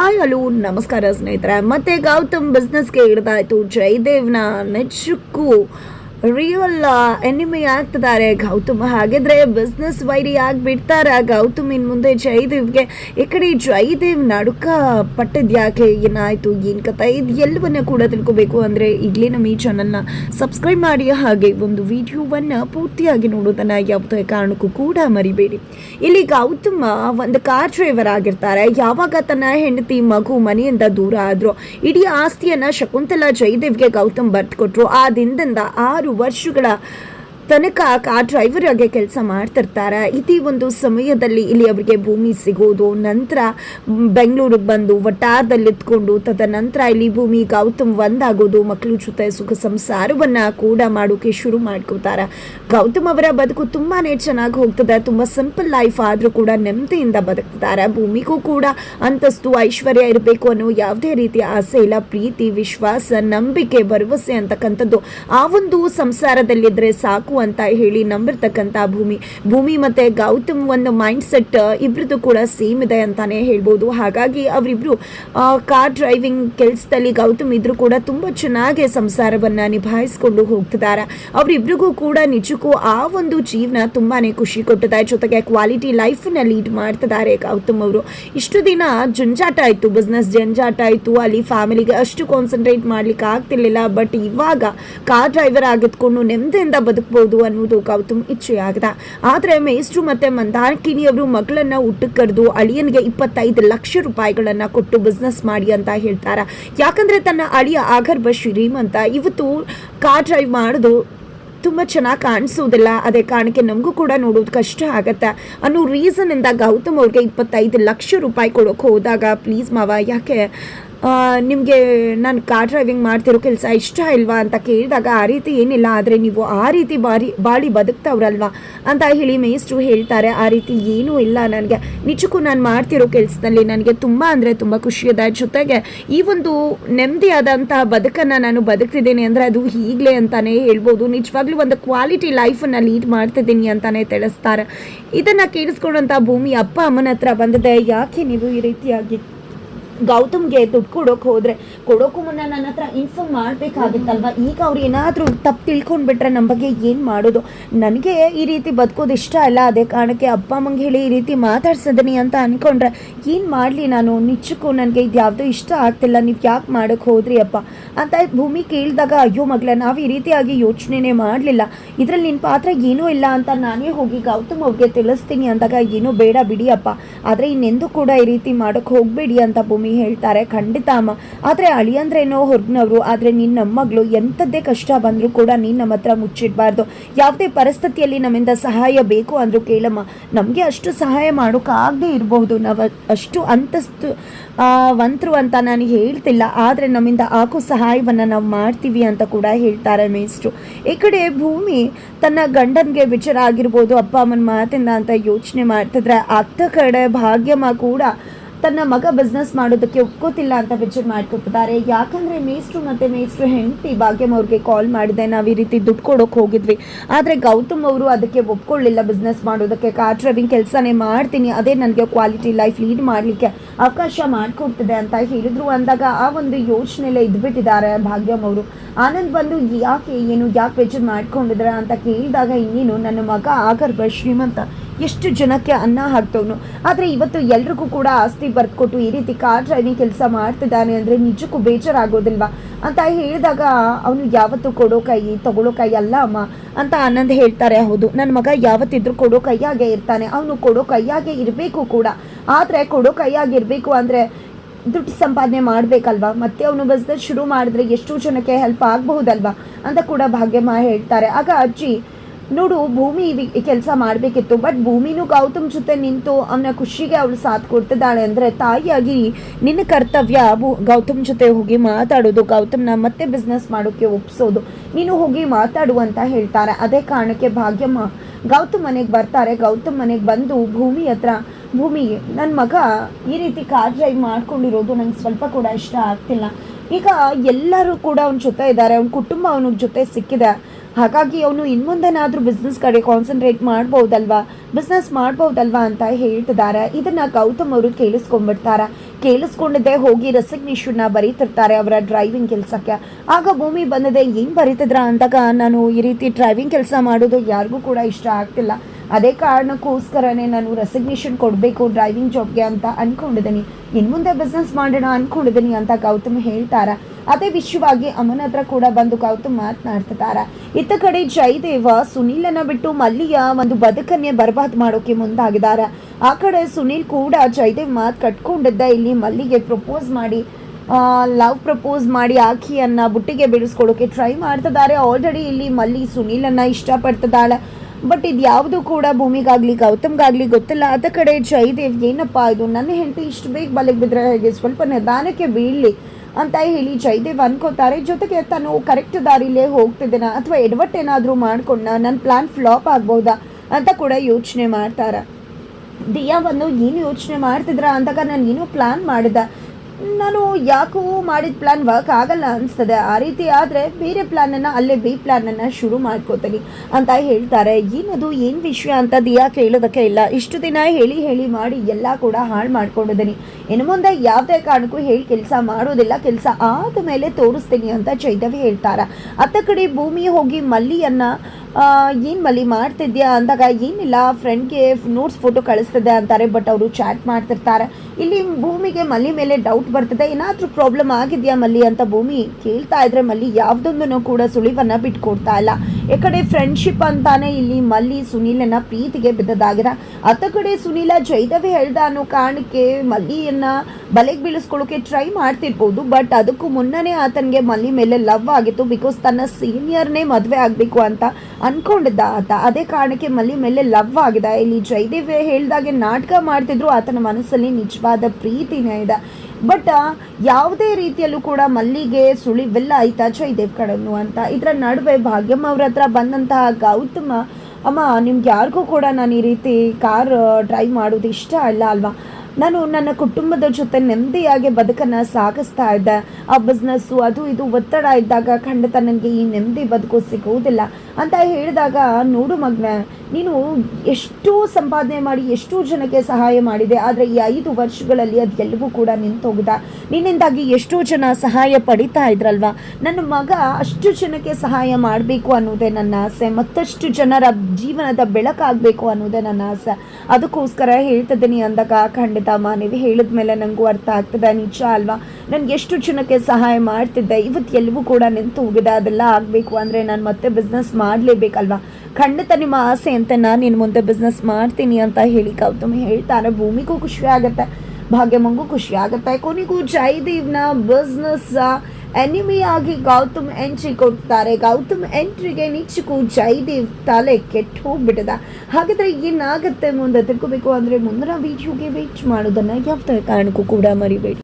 Hi hello ನಮಸ್ಕಾರ ಸ್ನೇಹಿತರೆ. ಮತ್ತೆ ಗೌತಮ್ ಬಿಸ್ನೆಸ್ಗೆ ಹಿಡ್ದಾಯ್ತು ಜಯದೇವ್ನ ನೆಚ್ಚುಕ್ಕು ರಿಯಲ್ ಎನಿಮಿ ಆಗ್ತಿದ್ದಾರೆ. ಗೌತಮ್ ಹಾಗಿದ್ರೆ ಬಿಸ್ನೆಸ್ ವೈರಿ ಆಗಿಬಿಡ್ತಾರೆ. ಗೌತಮ್ ಇನ್ ಮುಂದೆ ಜಯದೇವ್ಗೆ ಈ ಕಡೆ ಜಯದೇವ್ ನಡುಕ ಪಟ್ಟಿದ್ಯಾಕೆ ಏನಾಯ್ತು? ಏನ್ ಕಥೆ? ಇದು ಎಲ್ಲವನ್ನ ಕೂಡ ತಿಳ್ಕೊಬೇಕು ಅಂದ್ರೆ ಈಗಲೇ ನಮ್ಮ ಈ ಚಾನಲ್ನ ಸಬ್ಸ್ಕ್ರೈಬ್ ಮಾಡಿ. ಹಾಗೆ ಒಂದು ವಿಡಿಯೋವನ್ನ ಪೂರ್ತಿಯಾಗಿ ನೋಡೋದನ್ನ ಯಾವುದೇ ಕಾರಣಕ್ಕೂ ಕೂಡ ಮರಿಬೇಡಿ. ಇಲ್ಲಿ ಗೌತಮ್ ಒಂದು ಕಾರ್ ಡ್ರೈವರ್ ಆಗಿರ್ತಾರೆ. ಯಾವಾಗ ತನ್ನ ಹೆಂಡತಿ, ಮಗು ಮನೆಯಿಂದ ದೂರ ಆದ್ರು ಇಡೀ ಆಸ್ತಿಯನ್ನ ಶಕುಂತಲಾ ಜಯದೇವ್ಗೆ ಗೌತಮ್ ಬರ್ದು ಕೊಟ್ರು ಆ ದಿನದಿಂದ ಆರು ವರ್ಷಗಳ ತನಕ ಆ ಡ್ರೈವರ್ ಆಗಿ ಕೆಲಸ ಮಾಡ್ತಿರ್ತಾರೆ. ಇದೇ ಒಂದು ಸಮಯದಲ್ಲಿ ಇಲ್ಲಿ ಅವರಿಗೆ ಭೂಮಿ ಸಿಗೋದು, ನಂತರ ಬೆಂಗಳೂರಿಗೆ ಬಂದು ವಟಾರದಲ್ಲಿ ಇದ್ಕೊಂಡು ತದನಂತರ ಇಲ್ಲಿ ಭೂಮಿ ಗೌತಮ್ ಒಂದಾಗೋದು ಮಕ್ಕಳು ಜೊತೆ ಸುಖ ಸಂಸಾರವನ್ನ ಕೂಡ ಮಾಡೋಕೆ ಶುರು ಮಾಡ್ಕೋತಾರೆ. ಗೌತಮ್ ಅವರ ಬದುಕು ತುಂಬಾನೇ ಚೆನ್ನಾಗಿ ಹೋಗ್ತದೆ, ತುಂಬಾ ಸಿಂಪಲ್ ಲೈಫ್ ಆದರೂ ಕೂಡ ನೆಮ್ಮದಿಯಿಂದ ಬದುಕ್ತಾರೆ. ಭೂಮಿಗೂ ಕೂಡ ಅಂತಸ್ತು, ಐಶ್ವರ್ಯ ಇರಬೇಕು ಅನ್ನೋ ಯಾವುದೇ ರೀತಿಯ ಆಸೆ ಇಲ್ಲ, ಪ್ರೀತಿ, ವಿಶ್ವಾಸ, ನಂಬಿಕೆ, ಭರವಸೆ ಅಂತಕ್ಕಂಥದ್ದು ಆ ಒಂದು ಸಂಸಾರದಲ್ಲಿದ್ದರೆ ಸಾಕು ಅಂತ ಹೇಳಿ ನಂಬಿರ್ತಕ್ಕಂಥ ಭೂಮಿ. ಭೂಮಿ ಮತ್ತೆ ಗೌತಮ್ ಒಂದು ಮೈಂಡ್ ಸೆಟ್ ಇಬ್ರದ್ದು ಕೂಡ ಸೇಮ್ ಇದೆ ಅಂತಾನೆ ಹೇಳ್ಬೋದು. ಹಾಗಾಗಿ ಅವರಿಬ್ಬರು ಕಾರ್ ಡ್ರೈವಿಂಗ್ ಕೆಲಸದಲ್ಲಿ ಗೌತಮ್ ಇದ್ರು ಕೂಡ ತುಂಬಾ ಚೆನ್ನಾಗಿ ಸಂಸಾರವನ್ನ ನಿಭಾಯಿಸ್ಕೊಂಡು ಹೋಗ್ತಿದ್ದಾರೆ. ಅವರಿಬ್ಬರಿಗೂ ಕೂಡ ನಿಜಕ್ಕೂ ಆ ಒಂದು ಜೀವನ ತುಂಬಾನೇ ಖುಷಿ ಕೊಟ್ಟಿದೆ. ಜೊತೆಗೆ ಕ್ವಾಲಿಟಿ ಲೈಫ್ನ ಲೀಡ್ ಮಾಡ್ತಿದ್ದಾರೆ ಗೌತಮ್ ಅವರು. ಇಷ್ಟು ದಿನ ಜಂಜಾಟ ಆಯಿತು ಬಿಸ್ನೆಸ್ ಜಂಜಾಟ ಆಯಿತು. ಅಲ್ಲಿ ಫ್ಯಾಮಿಲಿಗೆ ಅಷ್ಟು ಕಾನ್ಸಂಟ್ರೇಟ್ ಮಾಡ್ಲಿಕ್ಕೆ ಆಗ್ತಿರ್ಲಿಲ್ಲ. ಬಟ್ ಇವಾಗ ಕಾರ್ ಡ್ರೈವರ್ ಆಗಿದ್ಕೊಂಡು ನೆಮ್ಮದಿಯಿಂದ ಬದುಕಬಹುದು ಅನ್ನೋದು ಗೌತಮ್ ಇಚ್ಛೆ ಆದರೆ ಆದ್ರೆ ಮೇಸ್ಟ್ರು ಮತ್ತೆ ಮಂದಾರ್ಕಿನಿ ಅವರು ಮಗಳನ್ನ ಊಟಕ್ಕೆ ಕರೆದು ಅಳಿಯನ್ಗೆ ಇಪ್ಪತ್ತೈದು ಲಕ್ಷ ರೂಪಾಯಿಗಳನ್ನ ಕೊಟ್ಟು ಬಿಸ್ನೆಸ್ ಮಾಡಿ ಅಂತ ಹೇಳ್ತಾರೆ. ಯಾಕಂದ್ರೆ ತನ್ನ ಅಳಿಯ ಆಗರ್ಭ ಶ್ರೀಮಂತ ಇವತ್ತು ಕಾರ್ ಡ್ರೈವ್ ಮಾಡೋದು ತುಂಬ ಚೆನ್ನಾಗಿ ಕಾಣಿಸೋದಿಲ್ಲ. ಅದೇ ಕಾರಣಕ್ಕೆ ನಮಗೂ ಕೂಡ ನೋಡೋದು ಕಷ್ಟ ಆಗತ್ತೆ. ಅನ್ನೋ ರೀಸನಿಂದ ಗೌತಮ್ ಅವ್ರಿಗೆ ಇಪ್ಪತ್ತೈದು ಲಕ್ಷ ರೂಪಾಯಿ ಕೊಡೋಕೆ ಹೋದಾಗ ಪ್ಲೀಸ್ ಮಾವ, ಯಾಕೆ ನಿಮಗೆ ನಾನು ಕಾರ್ ಡ್ರೈವಿಂಗ್ ಮಾಡ್ತಿರೋ ಕೆಲಸ ಇಷ್ಟ ಇಲ್ವಾ ಅಂತ ಕೇಳಿದಾಗ ಆ ರೀತಿ ಏನಿಲ್ಲ, ಆದರೆ ನೀವು ಆ ರೀತಿ ಬಾರಿ, ಬಾಳಿ ಬದುಕ್ತವ್ರಲ್ವಾ ಅಂತ ಹೇಳಿ ಮೇಸ್ಟ್ರು ಹೇಳ್ತಾರೆ. ಆ ರೀತಿ ಏನೂ ಇಲ್ಲ ನನಗೆ. ನಿಜಕ್ಕೂ ನಾನು ಮಾಡ್ತಿರೋ ಕೆಲಸದಲ್ಲಿ ನನಗೆ ತುಂಬ ಅಂದರೆ ತುಂಬ ಖುಷಿ ಇದೆ. ಜೊತೆಗೆ ಈ ಒಂದು ನೆಮ್ಮದಿಯಾದಂತಹ ಬದುಕನ್ನು ನಾನು ಬದುಕ್ತಿದ್ದೀನಿ ಅಂದರೆ ಅದು ಈಗಲೇ ಅಂತಲೇ ಹೇಳ್ಬೋದು. ನಿಜವಾಗ್ಲೂ ಒಂದು ಕ್ವಾಲಿಟಿ ಲೈಫನ್ನು ಲೀಡ್ ಮಾಡ್ತಿದ್ದೀನಿ ಅಂತಲೇ ತಿಳಿಸ್ತಾರೆ. ಇದನ್ನು ಕೇಳಿಸ್ಕೊಂಡಂಥ ಭೂಮಿ ಅಪ್ಪ ಅಮ್ಮನ ಹತ್ರ ಬಂದಿದೆ. ಯಾಕೆ ನೀವು ಈ ರೀತಿಯಾಗಿ ಗೌತಮ್ಗೆ ದುಡ್ಡು ಕೊಡೋಕೆ ಹೋದರೆ ಕೊಡೋಕ್ಕೂ ಮುನ್ನ ನನ್ನ ಹತ್ರ ಇನ್ಫಾರ್ಮ್ ಮಾಡಬೇಕಾಗಿತ್ತಲ್ವ? ಈಗ ಅವ್ರು ಏನಾದರೂ ತಪ್ಪು ತಿಳ್ಕೊಂಡ್ಬಿಟ್ರೆ ನಮ್ಮ ಬಗ್ಗೆ ಏನು ಮಾಡೋದು? ನನಗೆ ಈ ರೀತಿ ಬದುಕೋದು ಇಷ್ಟ ಇಲ್ಲ ಅದೇ ಕಾರಣಕ್ಕೆ ಅಪ್ಪ ಅಮ್ಮಂಗೆ ಹೇಳಿ ಈ ರೀತಿ ಮಾತಾಡ್ಸಿದ್ನಿ ಅಂತ ಅಂದ್ಕೊಂಡ್ರೆ ಏನು ಮಾಡಲಿ ನಾನು? ನಿಜಕ್ಕೂ ನನಗೆ ಇದು ಯಾವುದೂ ಇಷ್ಟ ಆಗ್ತಿಲ್ಲ, ನೀವು ಯಾಕೆ ಮಾಡೋಕ್ಕೆ ಹೋದ್ರಿ ಅಪ್ಪ? ಅಂತ ಭೂಮಿ ಕೇಳಿದಾಗ, ಅಯ್ಯೋ ಮಗಳೇ, ನಾವು ಈ ರೀತಿಯಾಗಿ ಯೋಚನೆನೇ ಮಾಡಲಿಲ್ಲ. ಇದರಲ್ಲಿ ನಿನ್ನ ಪಾತ್ರ ಏನೂ ಇಲ್ಲ ಅಂತ ನಾನೇ ಹೋಗಿ ಗೌತಮ್ ಅವ್ರಿಗೆ ತಿಳಿಸ್ತೀನಿ ಅಂದಾಗ, ಏನೂ ಬೇಡ ಬಿಡಿಯಪ್ಪ. ಆದರೆ ಇನ್ನೆಂದು ಕೂಡ ಈ ರೀತಿ ಮಾಡೋಕ್ಕೆ ಹೋಗಬೇಡಿ ಅಂತ ಭೂಮಿ ಹೇಳ್ತಾರೆ. ಖಂಡಿತ ಅಮ್ಮ. ಆದರೆ ಅಳಿಯಂದ್ರೇನೋ ಹೊರಗಿನವರು, ಆದರೆ ನಿನ್ನ ನಮ್ಮಗಳು ಎಂಥದ್ದೇ ಕಷ್ಟ ಬಂದರೂ ಕೂಡ ನೀನು ನಮ್ಮ ಹತ್ರ ಮುಚ್ಚಿಡಬಾರ್ದು. ಯಾವುದೇ ಪರಿಸ್ಥಿತಿಯಲ್ಲಿ ನಮ್ಮಿಂದ ಸಹಾಯ ಬೇಕು ಅಂದರೂ ಕೇಳಮ್ಮ. ನಮಗೆ ಅಷ್ಟು ಸಹಾಯ ಮಾಡೋಕ್ಕಾಗದೇ ಇರಬಹುದು. ನಾವು ಅಷ್ಟು ಅಂತಸ್ತು ವಂತರು ಅಂತ ನಾನು ಹೇಳ್ತಿಲ್ಲ. ಆದರೆ ನಮ್ಮಿಂದ ಆಗೋ ಸಹಾಯವನ್ನು ನಾವು ಮಾಡ್ತೀವಿ ಅಂತ ಕೂಡ ಹೇಳ್ತಾರೆ ಮೇಸ್ಟ್ರು ಈ ಕಡೆ ಭೂಮಿ ತನ್ನ ಗಂಡನಿಗೆ ವಿಚಾರ ಆಗಿರ್ಬೋದು, ಅಪ್ಪ ಅಮ್ಮನ ಮಾತಿಂದ ಅಂತ ಯೋಚನೆ ಮಾಡ್ತಿದ್ರೆ ಅತ್ತ ಕಡೆ ಭಾಗ್ಯಮ್ಮ ಕೂಡ ತನ್ನ ಮಗ ಬಿಸ್ನೆಸ್ ಮಾಡೋದಕ್ಕೆ ಒಪ್ಕೋತಿಲ್ಲ ಅಂತ ವಿಚಾರ ಮಾಡ್ಕೊತಿದ್ದಾರೆ. ಯಾಕಂದ್ರೆ ಮೇಸ್ಟ್ರು ಮತ್ತೆ ಮೇಸ್ಟ್ರು ಹೆಂಡತಿ ಭಾಗ್ಯಮ್ ಅವ್ರಿಗೆ ಕಾಲ್ ಮಾಡಿದೆ, ನಾವು ಈ ರೀತಿ ದುಡ್ಡು ಕೊಡೋಕೆ ಹೋಗಿದ್ವಿ. ಆದರೆ ಗೌತಮ್ ಅವರು ಅದಕ್ಕೆ ಒಪ್ಕೊಳ್ಳಿಲ್ಲ ಬಿಸ್ನೆಸ್ ಮಾಡೋದಕ್ಕೆ. ಕಾರ್ ಡ್ರೈವಿಂಗ್ ಕೆಲಸನೇ ಮಾಡ್ತೀನಿ, ಅದೇ ನನಗೆ ಕ್ವಾಲಿಟಿ ಲೈಫ್ ಲೀಡ್ ಮಾಡಲಿಕ್ಕೆ ಅವಕಾಶ ಮಾಡಿಕೊಡ್ತಿದೆ ಅಂತ ಹೇಳಿದ್ರು. ಅಂದಾಗ ಆ ಒಂದು ಯೋಚನೆಯಲ್ಲೇ ಇದ್ಬಿಟ್ಟಿದ್ದಾರೆ ಭಾಗ್ಯಮ್ ಅವರು. ಆನಂದ್ ಬಂದು, ಯಾಕೆ, ಏನು, ಯಾಕೆ ವಿಚಾರ ಮಾಡ್ಕೊಂಡಿದ್ದಾರೆ? ಅಂತ ಕೇಳಿದಾಗ, ಇನ್ನೇನು, ನನ್ನ ಮಗ ಆಗರ್ಭ ಶ್ರೀಮಂತ. ಎಷ್ಟು ಜನಕ್ಕೆ ಅನ್ನ ಹಾಕ್ತವನು ಆದರೆ ಇವತ್ತು ಎಲ್ರಿಗೂ ಕೂಡ ಆಸ್ತಿ ಬರ್ಕೊಟ್ಟು ಈ ರೀತಿ ಕಾರ್ ಡ್ರೈವಿಂಗ್ ಕೆಲಸ ಮಾಡ್ತಿದ್ದಾನೆ ಅಂದರೆ ನಿಜಕ್ಕೂ ಬೇಜಾರಾಗೋದಿಲ್ವಾ? ಅಂತ ಹೇಳಿದಾಗ ಅವನು ಯಾವತ್ತು ಕೊಡೋ ಕೈ, ತಗೊಳ್ಳೋ ಕೈ ಅಲ್ಲ ಅಮ್ಮ, ಅಂತ ಆನಂದ್ ಹೇಳ್ತಾರೆ. ಹೌದು ನನ್ನ ಮಗ ಯಾವತ್ತಿದ್ರು ಕೊಡೋ ಕೈಯಾಗೆ ಇರ್ತಾನೆ. ಅವನು ಕೊಡೋ ಕೈಯಾಗೆ ಇರಬೇಕು ಕೂಡ. ಆದರೆ ಕೊಡೋ ಕೈಯಾಗಿರಬೇಕು ಅಂದರೆ ದುಡ್ಡು ಸಂಪಾದನೆ ಮಾಡಬೇಕಲ್ವಾ? ಮತ್ತೆ ಅವನು ಬಸ್ದಲ್ಲಿ ಶುರು ಮಾಡಿದ್ರೆ ಎಷ್ಟು ಜನಕ್ಕೆ ಹೆಲ್ಪ್ ಆಗಬಹುದಲ್ವಾ? ಅಂತ ಕೂಡ ಭಾಗ್ಯಮ್ಮ ಹೇಳ್ತಾರೆ. ಆಗ ಅಜ್ಜಿ ನೋಡು, ಭೂಮಿ ಕೆಲಸ ಮಾಡಬೇಕಿತ್ತು ಬಟ್ ಭೂಮಿನೂ ಗೌತಮ್ ಜೊತೆ ನಿಂತು ಅವನ ಖುಷಿಗೆ ಅವಳು ಸಾಥ್ ಕೊಡ್ತಿದ್ದಾಳೆ ಅಂದರೆ ತಾಯಿಯಾಗಿ ನಿನ್ನ ಕರ್ತವ್ಯ ಭೂ ಗೌತಮ್ ಜೊತೆ ಹೋಗಿ ಮಾತಾಡೋದು, ಗೌತಮ್ನ ಮತ್ತೆ ಬಿಸ್ನೆಸ್ ಮಾಡೋಕ್ಕೆ ಒಪ್ಪಿಸೋದು ನೀನು ಹೋಗಿ ಮಾತಾಡು ಅಂತ ಹೇಳ್ತಾರೆ. ಅದೇ ಕಾರಣಕ್ಕೆ ಭಾಗ್ಯಮ್ಮ ಗೌತಮ್ ಮನೆಗೆ ಬರ್ತಾರೆ. ಗೌತಮ್ ಮನೆಗೆ ಬಂದು ಭೂಮಿ ಹತ್ರ ಭೂಮಿ ನನ್ನ ಮಗ ಈ ರೀತಿ ಕಾರ್ ಡ್ರೈವ್ ಮಾಡ್ಕೊಂಡಿರೋದು ನಂಗೆ ಸ್ವಲ್ಪ ಕೂಡ ಇಷ್ಟ ಆಗ್ತಿಲ್ಲ. ಈಗ ಎಲ್ಲರೂ ಕೂಡ ಅವನ ಜೊತೆ ಇದ್ದಾರೆ ಅವನ ಕುಟುಂಬ ಅವನ ಜೊತೆ ಸಿಕ್ಕಿದೆ. ಹಾಗಾಗಿ ಅವನು ಇನ್ಮುಂದೆನಾದರೂ ಬಿಸ್ನೆಸ್ ಕಡೆ ಕಾನ್ಸಂಟ್ರೇಟ್ ಮಾಡ್ಬೋದಲ್ವಾ? ಬಿಸ್ನೆಸ್ ಮಾಡ್ಬೋದಲ್ವಾ ಅಂತ ಹೇಳ್ತಿದ್ದಾರೆ. ಇದನ್ನ ಗೌತಮ್ ಅವರು ಕೇಳಿಸ್ಕೊಂಡ್ಬಿಡ್ತಾರೆ. ಕೇಳಿಸ್ಕೊಂಡಿದ್ದೆ ಹೋಗಿ ರೆಸಿಗ್ನೇಷನ್ನ ಬರೀತಿರ್ತಾರೆ ಅವರ ಡ್ರೈವಿಂಗ್ ಕೆಲಸಕ್ಕೆ. ಆಗ ಭೂಮಿ ಬಂದಿದೆ, ಏನು ಬರೀತಿದ್ರ ಅಂದಾಗ ನಾನು ಈ ರೀತಿ ಡ್ರೈವಿಂಗ್ ಕೆಲಸ ಮಾಡೋದು ಯಾರಿಗೂ ಕೂಡ ಇಷ್ಟ ಆಗ್ತಿಲ್ಲ. ಅದೇ ಕಾರಣಕ್ಕೋಸ್ಕರನೇ ನಾನು ರೆಸಿಗ್ನೇಷನ್ ಕೊಡಬೇಕು ಡ್ರೈವಿಂಗ್ ಜಾಬ್ಗೆ ಅಂತ ಅಂದ್ಕೊಂಡಿದ್ದೀನಿ ಇನ್ಮುಂದೆ ಬಿಸ್ನೆಸ್ ಮಾಡೋಣ ಅಂದ್ಕೊಂಡಿದ್ದೀನಿ ಅಂತ ಗೌತಮ್ ಹೇಳ್ತಾರೆ. ಅದೇ ವಿಷಯವಾಗಿ ಅಮ್ಮನ ಹತ್ರ ಕೂಡ ಬಂದು ಗೌತಮ್ ಮಾತನಾಡ್ತಿದ್ದಾರೆ. ಇತ್ತ ಕಡೆ ಜಯದೇವ ಸುನೀಲನ್ನ ಬಿಟ್ಟು ಮಲ್ಲಿಯ ಒಂದು ಬದುಕನ್ನೇ ಬರ್ಬಾದ್ ಮಾಡೋಕೆ ಮುಂದಾಗಿದ್ದಾರೆ. ಆ ಕಡೆ ಸುನೀಲ್ ಕೂಡ ಜಯದೇವ್ ಮಾತು ಕಟ್ಕೊಂಡಿದ್ದ ಇಲ್ಲಿ ಮಲ್ಲಿಗೆ ಪ್ರಪೋಸ್ ಮಾಡಿ ಲವ್ ಪ್ರಪೋಸ್ ಮಾಡಿ ಆಕಿಯನ್ನ ಬುಟ್ಟಿಗೆ ಬಿಡಿಸ್ಕೊಳ್ಳೋಕೆ ಟ್ರೈ ಮಾಡ್ತಿದ್ದಾರೆ. ಆಲ್ರೆಡಿ ಇಲ್ಲಿ ಮಲ್ಲಿ ಸುನೀಲನ್ನ ಇಷ್ಟಪಡ್ತಿದ್ದಾಳೆ. ಬಟ್ ಇದು ಯಾವುದು ಕೂಡ ಭೂಮಿಗಾಗ್ಲಿ, ಗೌತಮ್ಗಾಗ್ಲಿ ಗೊತ್ತಿಲ್ಲ. ಅದ ಕಡೆ ಜಯದೇವ್ ಏನಪ್ಪ ಇದು? ನನ್ನ ಹೆಂಡತಿ ಇಷ್ಟು ಬೇಗ ಬಲೆಗೆ ಬಿದ್ದರೆ ಹೇಗೆ? ಸ್ವಲ್ಪ ನಿಧಾನಕ್ಕೆ ಬೀಳಲಿ. ಅಂತ ಹೇಳಿ ಜಯದೇವ್ ಅನ್ಕೋತಾರೆ. ಜೊತೆಗೆ ತಾನು ಕರೆಕ್ಟ್ ದಾರಿಲೇ ಹೋಗ್ತಿದ್ದೇನ. ಅಥವಾ ಎಡ್ವರ್ಟ್ ಏನಾದರೂ ಮಾಡ್ಕೊಂಡ ನನ್ನ ಪ್ಲಾನ್ ಫ್ಲಾಪ್ ಆಗ್ಬೋದಾ ಅಂತ ಕೂಡ ಯೋಚನೆ ಮಾಡ್ತಾರೆ. ದಿಯಾವನ್ನು ಏನು ಯೋಚನೆ ಮಾಡ್ತಿದ್ರ? ಅಂದಾಗ ನಾನು ಏನೋ ಪ್ಲಾನ್ ಮಾಡಿದೆ. ನಾನು ಯಾಕೂ ಮಾಡಿದ ಪ್ಲ್ಯಾನ್ ವರ್ಕ್ ಆಗಲ್ಲ ಅನಿಸ್ತದೆ. ಆ ರೀತಿ ಆದರೆ ಬೇರೆ ಪ್ಲ್ಯಾನನ್ನು ಅಲ್ಲೇ ಬಿ ಪ್ಲ್ಯಾನನ್ನು ಶುರು ಮಾಡ್ಕೋತೀನಿ ಅಂತ ಹೇಳ್ತಾರೆ. ಏನದು? ಏನು ವಿಷಯ ಅಂತ ದಿಯಾ ಕೇಳೋದಕ್ಕೆ ಇಲ್ಲ. ಇಷ್ಟು ದಿನ ಹೇಳಿ ಹೇಳಿ ಮಾಡಿ ಎಲ್ಲ ಕೂಡ ಹಾಳು ಮಾಡ್ಕೊಂಡಿದ್ದೀನಿ. ಇನ್ನು ಮುಂದೆ ಯಾವುದೇ ಕಾರಣಕ್ಕೂ ಹೇಳಿ ಕೆಲಸ ಮಾಡೋದಿಲ್ಲ. ಕೆಲಸ ಆದ ಮೇಲೆ ತೋರಿಸ್ತೀನಿ ಅಂತ ಚೈತವಿ ಹೇಳ್ತಾರೆ. ಅತ್ತ ಕಡೆ ಭೂಮಿ ಹೋಗಿ ಮಲ್ಲಿಯನ್ನು ಏನು ಮಲ್ಲಿ ಮಾಡ್ತಿದ್ಯಾ ಅಂದಾಗ ಏನಿಲ್ಲ ಫ್ರೆಂಡ್ಗೆ ನೋಟ್ಸ್ ಫೋಟೋ ಕಳಿಸ್ತದೆ ಅಂತಾರೆ ಬಟ್ ಅವರು ಚಾಟ್ ಮಾಡ್ತಿರ್ತಾರೆ. ಇಲ್ಲಿ ಭೂಮಿಗೆ ಮಲ್ಲಿ ಮೇಲೆ ಡೌಟ್ ಬರ್ತದೆ. ಏನಾದರೂ ಪ್ರಾಬ್ಲಮ್ ಆಗಿದೆಯಾ ಮಲ್ಲಿ ಅಂತ ಭೂಮಿ ಕೇಳ್ತಾ ಇದ್ರೆ ಮಲ್ಲಿ ಯಾವುದೊಂದನ್ನು ಕೂಡ ಸುಳಿವನ್ನ ಬಿಟ್ಕೊಡ್ತಾ ಇಲ್ಲ. ಈ ಕಡೆ ಫ್ರೆಂಡ್ಶಿಪ್ ಅಂತಾನೆ ಇಲ್ಲಿ ಮಲ್ಲಿ ಸುನೀಲನ ಪ್ರೀತಿಗೆ ಬಿದ್ದದಾಗಿದೆ. ಅತ್ತ ಕಡೆ ಸುನೀಲ, ಜೈದವೇ ಹೇಳ್ದ ಅನ್ನೋ ಕಾರಣಕ್ಕೆ ಮಲ್ಲಿಯನ್ನ ಬಲೆಗೆ ಬೀಳಿಸ್ಕೊಳ್ಳೋಕೆ ಟ್ರೈ ಮಾಡ್ತಿರ್ಬೋದು ಬಟ್ ಅದಕ್ಕೂ ಮುನ್ನನೇ ಆತನಿಗೆ ಮಲ್ಲಿ ಮೇಲೆ ಲವ್ ಆಗಿತ್ತು ಬಿಕಾಸ್ ತನ್ನ ಸೀನಿಯರ್ನೇ ಮದುವೆ ಆಗಬೇಕು ಅಂತ ಅನ್ಕೊಂಡಿದ್ದ ಆತ. ಅದೇ ಕಾರಣಕ್ಕೆ ಮಲ್ಲಿ ಮೇಲೆ ಲವ್ ಆಗಿದೆ. ಇಲ್ಲಿ ಜೈದೇವ್ ಹೇಳ್ದಾಗೆ ನಾಟಕ ಮಾಡ್ತಿದ್ರು, ಆತನ ಮನಸ್ಸಲ್ಲಿ ನಿಜವಾದ ಪ್ರೀತಿನೇ ಇದೆ. ಬಟ್ ಯಾವುದೇ ರೀತಿಯಲ್ಲೂ ಕೂಡ ಮಲ್ಲಿಗೆ ಸುಳಿವೆಲ್ಲ ಆಯ್ತಾ ಜಯದೇವ್ ಕಡನು ಅಂತ. ಇದರ ನಡುವೆ ಭಾಗ್ಯಮ್ಮ ಅವ್ರ ಹತ್ರ ಬಂದಂತಹ ಗೌತಮ, ಅಮ್ಮ, ನಿಮ್ಗೆ ಯಾರಿಗೂ ಕೂಡ ನಾನು ಈ ರೀತಿ ಕಾರ್ ಡ್ರೈವ್ ಮಾಡೋದು ಇಷ್ಟ ಇಲ್ಲ ಅಲ್ವಾ? ನಾನು ನನ್ನ ಕುಟುಂಬದ ಜೊತೆ ನೆಮ್ಮದಿಯಾಗಿ ಬದುಕನ್ನು ಸಾಗಿಸ್ತಾ ಇದ್ದೆ. ಆ ಬಿಸ್ನೆಸ್ಸು ಅದು ಇದು ಒತ್ತಡ ಇದ್ದಾಗ ಖಂಡಿತ ನನಗೆ ಈ ನೆಮ್ಮದಿ ಬದುಕು ಸಿಗುವುದಿಲ್ಲ. ಅಂತ ಹೇಳಿದಾಗ, ನೋಡು ಮಗ್ನ ನೀನು ಎಷ್ಟು ಸಂಪಾದನೆ ಮಾಡಿ, ಎಷ್ಟೋ ಜನಕ್ಕೆ ಸಹಾಯ ಮಾಡಿದೆ, ಆದರೆ ಈ ಐದು ವರ್ಷಗಳಲ್ಲಿ ಅದೆಲ್ಲವೂ ಕೂಡ ನಿಂತೋಗ್ದ. ನಿನ್ನಿಂದಾಗಿ ಎಷ್ಟೋ ಜನ ಸಹಾಯ ಪಡಿತಾ ಇದ್ರಲ್ವಾ? ನನ್ನ ಮಗ ಅಷ್ಟು ಜನಕ್ಕೆ ಸಹಾಯ ಮಾಡಬೇಕು ಅನ್ನೋದೇ ನನ್ನ ಆಸೆ. ಮತ್ತಷ್ಟು ಜನರ ಜೀವನದ ಬೆಳಕಾಗಬೇಕು ಅನ್ನೋದೇ ನನ್ನ ಆಸೆ. ಅದಕ್ಕೋಸ್ಕರ ಹೇಳ್ತಿದ್ದೀನಿ ಅಂದಾಗ ಖಂಡಿತ ನೀವು ಹೇಳಿದ ಮೇಲೆ ನನಗೂ ಅರ್ಥ ಆಗ್ತದೆ. ನಿಜ ಅಲ್ವಾ? ನನಗೆ ಎಷ್ಟು ಜನಕ್ಕೆ ಸಹಾಯ ಮಾಡ್ತಿದ್ದೆ ಇವತ್ತು ಎಲ್ಲವೂ ಕೂಡ ನಿಂತು ಹೋಗಿದೆ ಅದೆಲ್ಲ ಆಗಬೇಕು ಅಂದರೆ ನಾನು ಮತ್ತೆ ಬಿಸ್ನೆಸ್ ಮಾಡಲೇಬೇಕಲ್ವಾ? ಖಂಡಿತ ನಿಮ್ಮ ಆಸೆ ಅಂತ ನಾನು ಇನ್ನು ಮುಂದೆ ಬಿಸ್ನೆಸ್ ಮಾಡ್ತೀನಿ ಅಂತ ಹೇಳಿ ಗೌತಮ್ ಹೇಳ್ತಾರೆ. ಭೂಮಿಗೂ ಖುಷಿ ಆಗುತ್ತೆ ಭಾಗ್ಯಮ್ಮಂಗೂ ಖುಷಿ ಆಗುತ್ತೆ. ಕೊನೆಗೂ ಜಯದೇವ್ನ ಬಿಸ್ನೆಸ್ ಎನಿಮಿ ಆಗಿ ಗೌತಮ್ ಎಂಟ್ರಿ ಕೊಡ್ತಾರೆ. ಗೌತಮ್ ಎಂಟ್ರಿಗೆ ನಿಚ್ಚಕ್ಕೂ ಜಯದೇವ್ ತಲೆ ಕೆಟ್ಟು ಹೋಗ್ಬಿಟ್ಟದ. ಹಾಗಾದ್ರೆ ಏನಾಗುತ್ತೆ ಮುಂದೆ ತಿಳ್ಕೊಬೇಕು ಅಂದ್ರೆ ಮುಂದಿನ ವೀಡಿಯೋಗೆ ವೇಟ್ ಮಾಡೋದನ್ನ ಯಾವುದೇ ಕಾರಣಕ್ಕೂ ಕೂಡ ಮರಿಬೇಡಿ.